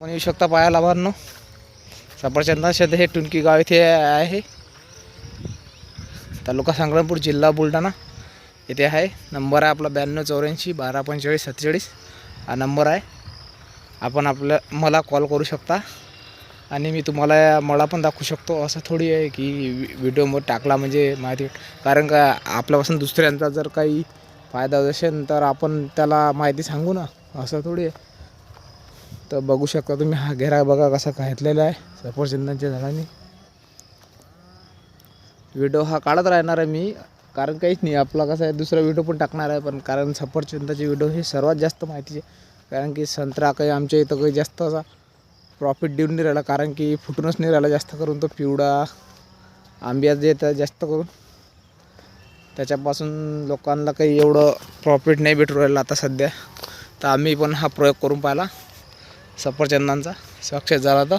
आपण येऊ शकता पाहायला बाहेरनं सफरचंदा शेत हे टुनकी गाव इथे आहे. तालुका संग्रामपूर जिल्हा बुलढाणा. इथे आहे. नंबर आहे आपला ब्याण्णव चौऱ्याऐंशी बारा पंचेचाळीस सत्तेचाळीस. हा नंबर आहे. आपण आपल्या मला कॉल करू शकता. आणि मी तुम्हाला मला पण दाखवू शकतो. असं थोडी आहे की वि- व्हिडिओमध्ये टाकला म्हणजे माहिती कारण का आपल्यापासून दुसऱ्यांचा जर काही फायदा होत असेल तर आपण त्याला माहिती सांगू ना. असं थोडी आहे. तर बघू शकता तुम्ही हा घेरा बघा कसा घातलेला आहे. सफरचंदांच्या झाडांनी. व्हिडिओ हा काढत राहणार आहे मी. कारण काहीच नाही आपला कसं आहे दुसरा व्हिडिओ पण टाकणार आहे. पण कारण सफरचंदाचे व्हिडिओ हे सर्वात जास्त माहितीचे. कारण की संत्रा काही आमच्या इथं काही जास्त असा प्रॉफिट देऊन नाही राहिला. कारण की फुटूनच नाही राहिला जास्त करून तो पिवळा. आंब्या जे येतं जास्त करून. त्याच्यापासून लोकांना काही एवढं प्रॉफिट नाही भेटू राहिलं आता सध्या. तर आम्ही पण हा प्रयोग करून पाहिला. सफरचंदांचा. सक्सेस झाला तर